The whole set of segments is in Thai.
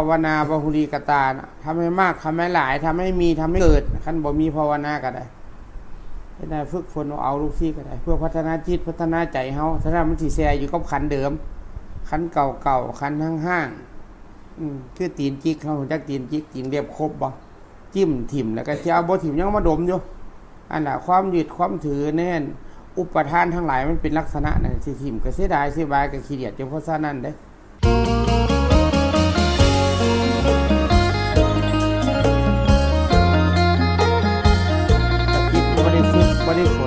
ภาวนาบหุรีกตานะทำให้มากทำให้หลายทำให้มีทำให้เกิดขั้นบ่มีภาวนาก็ได้ให้ได้ฝึกฝนเอาลูกซี่ก็ได้ เพื่อพัฒนาจิตพัฒนาใจเฮาถ้ามันสิแซ่อยู่กับขันเดิม ขันเก่าเก่าขันห้างๆอืมคือตีนจิกเขาจักตีนจิกตีนเรียบครบบ่จิ้มถิ่มแล้วก็สิเอาบ่ถิ่มยังมาดมอยู่อันน่ะความยึดความถือแน่น อุปทานทั้งหลายมันเป็นลักษณะนั่นสิถิ่มก็เสียดายเสียบายก็ขี้เดียดจนเพราะฉะนั้นเด้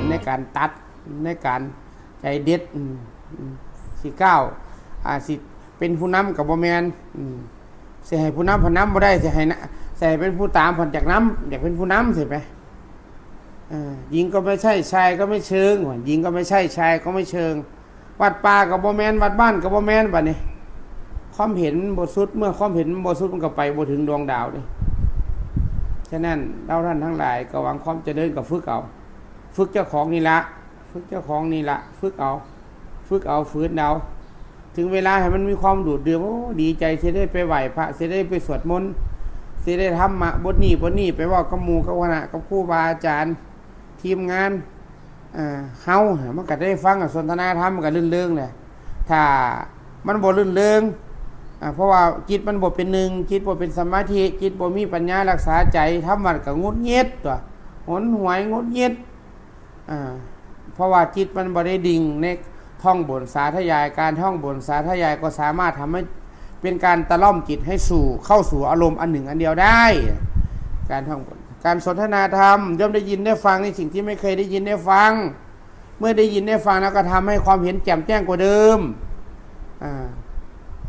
ธิ์บริสุทธิ์ในการตัดในการใจเด็ดอืมอืมสิก้าอาสิเป็นผู้นำกับบ่แมนอืมสิให้ผู้นำพนำบ่ได้สิให้นะสิให้เป็นผู้ตามผลจากน้ำอยากเป็นผู้นำเสิไปหญิงก็ไม่ใช่ชายก็ไม่เชิงหญิงก็ไม่ใช่ชายก็ไม่เชิง วัดป่ากับบ่แมนวัดบ้านกับบ่แมนบัดนี้ความเห็นบ่สุดเมื่อความเห็นบ่สุดมันก็ไปบ่ถึงดวงดาวนี่ฉะนั้นเราท่านทั้งหลายก็หวังความจะเจริญกับฝึกเอา ฝึกเจ้าของนี่ละฝึกเจ้าของนี่ละฝึกเอาฝึกเอาฝืนเอาถึงเวลาให้มันมีความดูดเดือดโอ้ดีใจเสียได้ไปไหวพระเสียได้ไปสวดมนต์เสียได้ทำมาบทนี้บทนี้ไปว่ากับมูกับวนะกับครูบาอาจารย์ทีมงานอ่าเฮามันก็ได้ฟังกับสนทนาธรรมมันก็ลื่นเรื่องเลยถ้ามันบ่ลื่นเรื่องเพราะว่าจิตมันบ่เป็นหนึ่งจิตบ่เป็นสมาธิจิตบ่มีปัญญารักษาใจทำมันก็งดเงียดตัวหนหวยงดเงียด เพราะว่าจิตมันบ่ได้ดิ่งในท่องบนสาธยาย การท่องบนสาธยายก็สามารถทำให้เป็นการตะล่อมจิตให้สู่เข้าสู่อารมณ์อันหนึ่งอันเดียวได้ การท่องบนการสนทนาธรรมย่อมได้ยินได้ฟังในสิ่งที่ไม่เคยได้ยินได้ฟัง เมื่อได้ยินได้ฟังแล้วก็ทำให้ความเห็นแจ่มแจ้งกว่าเดิมอ่า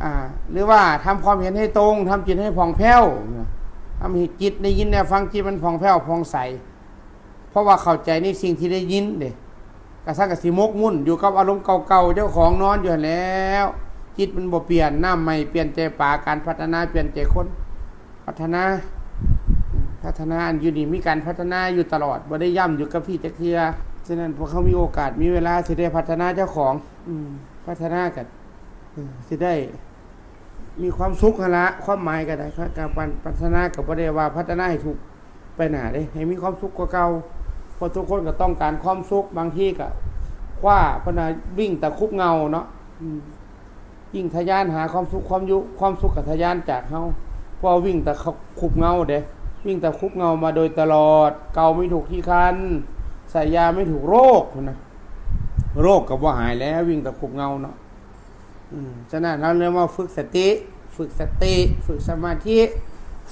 อ่าหรือว่าทำความเห็นให้ตรงทำจิตให้ผ่องแผ้วทำให้จิตได้ยินได้ฟังจิตมันผ่องแผ้วผ่องใส เพราะว่าเข้าใจในสิ่งที่ได้ยินเด็กกระซังกระสีมกมุ่นอยู่กับอารมณ์เก่าๆเจ้าของนอนอยู่แล้ว จิตมันบ่เปลี่ยนหน้ำใหม่เปลี่ยนใจป่าการพัฒนาเปลี่ยนใจคนพัฒนาพัฒนาอันอยู่นี่มีการพัฒนาอยู่ตลอดบ่ได้ย่ำอยู่กับที่จะเคียฉะนั้นพวกเขามีโอกาสมีเวลาที่ได้พัฒนาเจ้าของ อืพัฒนากันสิได้ มีความสุขละความหมายก็ได้ครับการพัฒนากับประเดี๋ยวว่าพัฒนาให้ถูกไปหนาได้ให้มีความสุขกว่าเก่า เพราะทุกคนก็ต้องการความสุขบางที่ก็คว้าพนาวิ่งแต่คุบเงาเนาะยิ่งทะยานหาความสุขความยุความสุขกับทะยานจากเฮาเพราะวิ่งแต่คุบเงาเด้วิ่งแต่คุบเงามาโดยตลอด เกาไม่ถูกที่คันใส่ยาไม่ถูกโรคนะโรคกับว่าหายแล้ว วิ่งแต่คุบเงาเนาะฉะนั้นเราเรียกว่าฝึกสติ ฝึกสติ ฝึกสมาธิ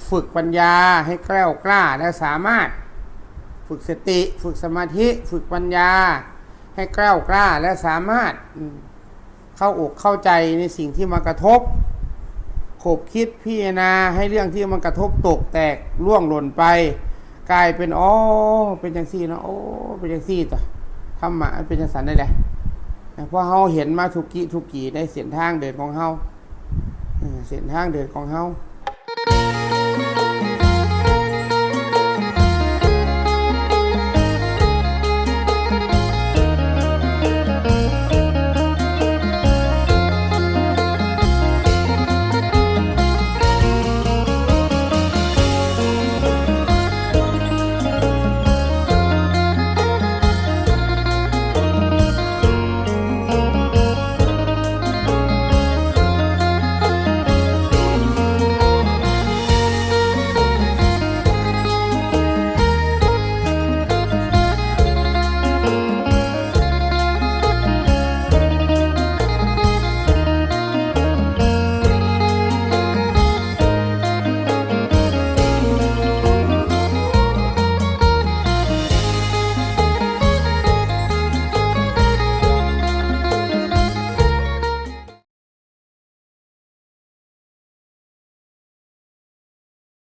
ฝึกปัญญาให้แกล้วกล้าและสามารถ ฝึกสติ ฝึกสมาธิ ฝึกปัญญา ให้กล้วกล้าและสามารถเข้าอกเข้าใจในสิ่งที่มากระทบขบคิดพิจารณาให้เรื่องที่มันกระทบตกแตกล่วงหล่นไป กลายเป็นอ๋อเป็นจังซี่นะโอ้เป็นจังซี่ต่อธรรมะเป็นจังสันได้แหละเพราะเฮาเห็นมาทุกกี่ทุกกี่ในเส้นทางเดินของเฮาเออเส้นทางเดินของเฮา